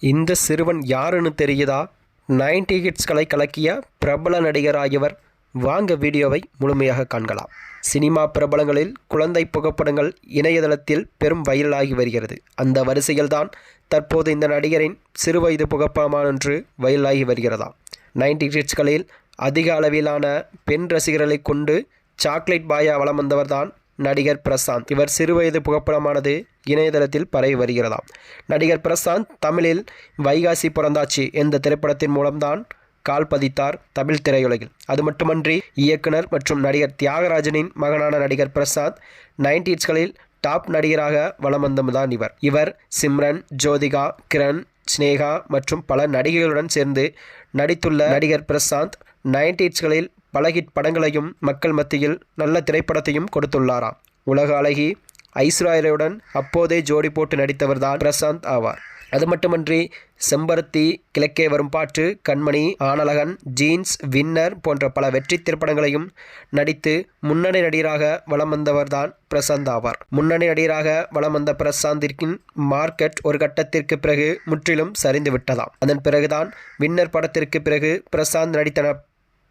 இந்த சிறுவன் யாருன்னு தெரியுதா? நைன்டி ஹிட்ஸ்களை கலக்கிய பிரபல நடிகராகியவர் வாங்க வீடியோவை முழுமையாக காண்கலாம். சினிமா பிரபலங்களில் குழந்தை புகைப்படங்கள் இணையதளத்தில் பெரும் வைரலாகி வருகிறது. அந்த வரிசையில்தான் தற்போது இந்த நடிகரின் சிறுவயது புகைப்படமான என்று வைரலாகி வருகிறதாம். நைன்டி ஹிட்ஸ்களில் அதிக அளவிலான பெண் ரசிகர்களை கொண்டு சாக்லேட் பாயா வலம் வந்தவர்தான் நடிகர் பிரசாந்த். இவர் சிறுவயது புகைப்படமானது இணையதளத்தில் பரவி வருகிறதாம். நடிகர் பிரசாந்த் தமிழில் வைகாசி பிறந்தாச்சு என்ற திரைப்படத்தின் மூலம்தான் கால் பதித்தார் தமிழ் திரையுலகில். அது மட்டுமன்றி இயக்குனர் மற்றும் நடிகர் தியாகராஜனின் மகனான நடிகர் பிரசாந்த் நைன்டிஸ்களில் டாப் நடிகராக வலம் வந்தம்தான் இவர். இவர் சிம்ரன் ஜோதிகா கிரண் ஸ்னேகா மற்றும் பல நடிகைகளுடன் சேர்ந்து நடித்துள்ள நடிகர் பிரசாந்த் நைன்டிஸ்களில் பல ஹிட் படங்களையும் மக்கள் மத்தியில் நல்ல திரைப்படத்தையும் கொடுத்துள்ளாராம். உலக அழகி ஐஸ்வர்யாவுடன் அப்போதே ஜோடி போட்டு நடித்தவர்தான் பிரசாந்த் ஆவார். அது மட்டுமன்றி செம்பருத்தி கிழக்கே வரும் பாட்டு கண்மணி ஆனலகன் ஜீன்ஸ் வின்னர் போன்ற பல வெற்றி திரைப்படங்களையும் நடித்து முன்னணி நடிகராக வலம் வந்தவர்தான் பிரசாந்த் ஆவார். முன்னணி நடிகராக வலம் வந்த பிரசாந்திற்கின் மார்க்கெட் ஒரு கட்டத்திற்கு பிறகு முற்றிலும் சரிந்து விட்டதாம் அதன் பிறகுதான் வின்னர் படத்திற்கு பிறகு பிரசாந்த் நடித்தன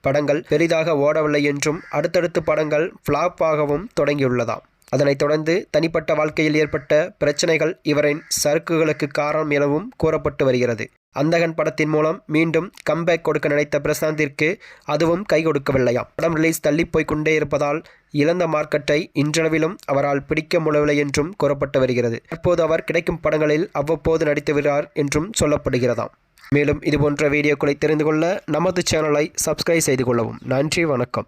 படங்கள் பெரிதாக ஓடவில்லை என்றும் அடுத்தடுத்து படங்கள் ஃப்ளாப் ஆகவும் தொடங்கியுள்ளதாம். அதனைத் தொடர்ந்து தனிப்பட்ட வாழ்க்கையில் ஏற்பட்ட பிரச்சனைகள் இவரின் சறுக்குகளுக்கு காரணம் எனவும் கூறப்பட்டு வருகிறது. அந்தகன் படத்தின் மூலம் மீண்டும் கம்பேக் கொடுக்க நினைத்த பிரசாந்திற்கு அதுவும் கை கொடுக்கவில்லையாம். படம் ரிலீஸ் தள்ளிப்போய் கொண்டே இருப்பதால் இழந்த மார்க்கெட்டை இன்றளவிலும் அவரால் பிடிக்க முடியவில்லை என்றும் கூறப்பட்டு வருகிறது. தற்போது அவர் கிடைக்கும் படங்களில் அவ்வப்போது நடித்து வருகிறார் என்றும் சொல்லப்படுகிறதாம். மேலும் இதுபோன்ற வீடியோக்களை தெரிந்து கொள்ள நமது சேனலை சப்ஸ்கிரைப் செய்து கொள்ளவும். நன்றி வணக்கம்.